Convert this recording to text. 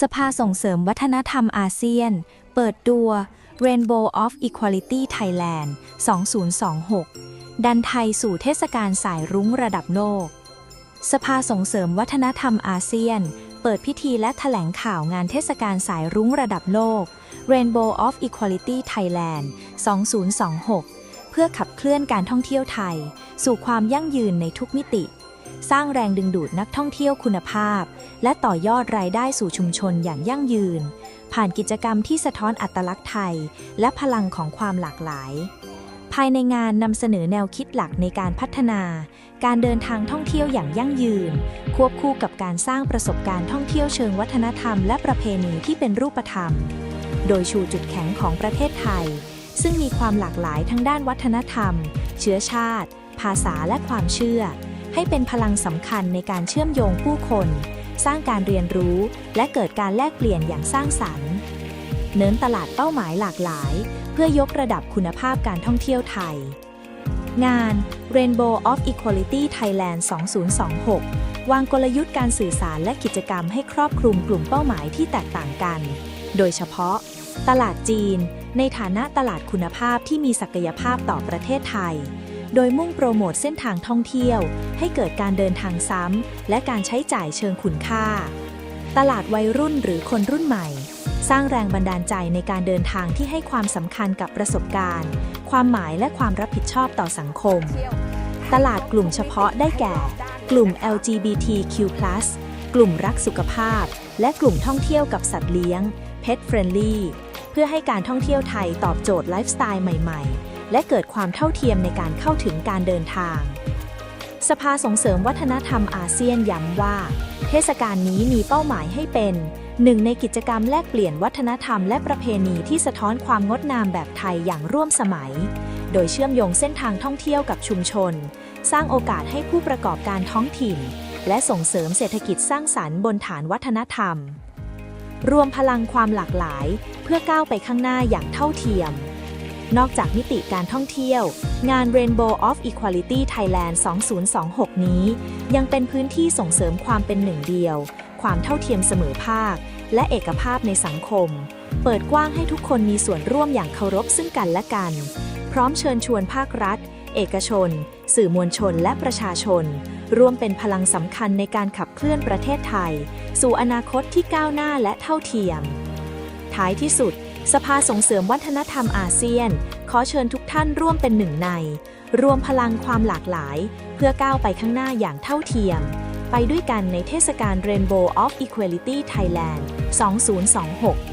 สภาส่งเสริมวัฒนธรรมอาเซียน เปิดตัว Rainbow of Equality Thailand 2026 ดันไทยสู่เทศกาลสายรุ้งระดับโลก สภาส่งเสริมวัฒนธรรมอาเซียน เปิดพิธีและแถลงข่าวงานเทศกาลสายรุ้งระดับโลก Rainbow of Equality Thailand 2026 เพื่อขับเคลื่อนการท่องเที่ยวไทย สู่ความยั่งยืนในทุกมิติ สร้างแรงดึงดูดนักท่องเที่ยวคุณภาพ และต่อยอดรายได้สู่ชุมชนอย่างยั่งยืน ผ่านกิจกรรมที่สะท้อนอัตลักษณ์ไทย และพลังของความหลากหลาย ภายในงานนำเสนอแนวคิดหลักในการพัฒนา การเดินทางท่องเที่ยวอย่างยั่งยืน ควบคู่กับการสร้างประสบการณ์ท่องเที่ยวเชิงวัฒนธรรมและประเพณีที่เป็นรูปธรรม โดยชูจุดแข็งของประเทศไทย ซึ่งมีความหลากหลายทั้งด้านวัฒนธรรม เชื้อชาติ ภาษาและความเชื่อ ให้เป็นพลังสำคัญในการเชื่อมโยงผู้คน สร้างการเรียนรู้ และเกิดการแลกเปลี่ยนอย่างสร้างสรรค์ เน้นตลาดเป้าหมายหลากหลาย เพื่อยกระดับคุณภาพการท่องเที่ยวไทย งาน Rainbow of Equality Thailand 2026 วางกลยุทธ์การสื่อสารและกิจกรรมให้ครอบคลุมกลุ่มเป้าหมายที่แตกต่างกัน โดยเฉพาะ ตลาดจีน ในฐานะตลาดคุณภาพที่มีศักยภาพต่อประเทศไทย โดยมุ่งโปรโมทเส้นทางท่องเที่ยว ให้เกิดการเดินทางซ้ำ และการใช้จ่ายเชิงคุณค่า ตลาดวัยรุ่นหรือคนรุ่นใหม่ สร้างแรงบันดาลใจในการเดินทางที่ให้ความสำคัญกับประสบการณ์ ความหมายและความรับผิดชอบต่อสังคม ตลาดกลุ่มเฉพาะได้แก่ กลุ่ม LGBTQ+ กลุ่มรักสุขภาพ และกลุ่มท่องเที่ยวกับสัตว์เลี้ยง Pet Friendly เพื่อให้การท่องเที่ยวไทยตอบโจทย์ไลฟ์สไตล์ใหม่ ๆ และเกิดความเท่าเทียมในการเข้าถึงการเดินทาง สภาส่งเสริมวัฒนธรรมอาเซียนย้ำว่า เทศกาลนี้มีเป้าหมายให้เป็นหนึ่งในกิจกรรมแลกเปลี่ยนวัฒนธรรมและประเพณีที่สะท้อนความงดงามแบบไทยอย่างร่วมสมัย โดยเชื่อมโยงเส้นทางท่องเที่ยวกับชุมชน สร้างโอกาสให้ผู้ประกอบการท้องถิ่น และส่งเสริมเศรษฐกิจสร้างสรรค์บนฐานวัฒนธรรม รวมพลังความหลากหลาย เพื่อก้าวไปข้างหน้าอย่างเท่าเทียม นอกจากมิติการท่องเที่ยว งาน Rainbow of Equality Thailand 2026 นี้ ยังเป็นพื้นที่ส่งเสริมความเป็นหนึ่งเดียว ความเท่าเทียมเสมอภาค และเอกภาพในสังคม เปิดกว้างให้ทุกคนมีส่วนร่วมอย่างเคารพซึ่งกันและกัน พร้อมเชิญชวนภาครัฐ เอกชน สื่อมวลชนและประชาชน ร่วมเป็นพลังสำคัญในการขับเคลื่อนประเทศไทย สู่อนาคตที่ก้าวหน้าและเท่าเทียม ท้ายที่สุด สภาส่งเสริมวัฒนธรรมอาเซียน ขอเชิญทุกท่านร่วมเป็นหนึ่งใน รวมพลังความหลากหลาย เพื่อก้าวไปข้างหน้าอย่างเท่าเทียม ไปด้วยกันในเทศกาล Rainbow of Equality Thailand 2026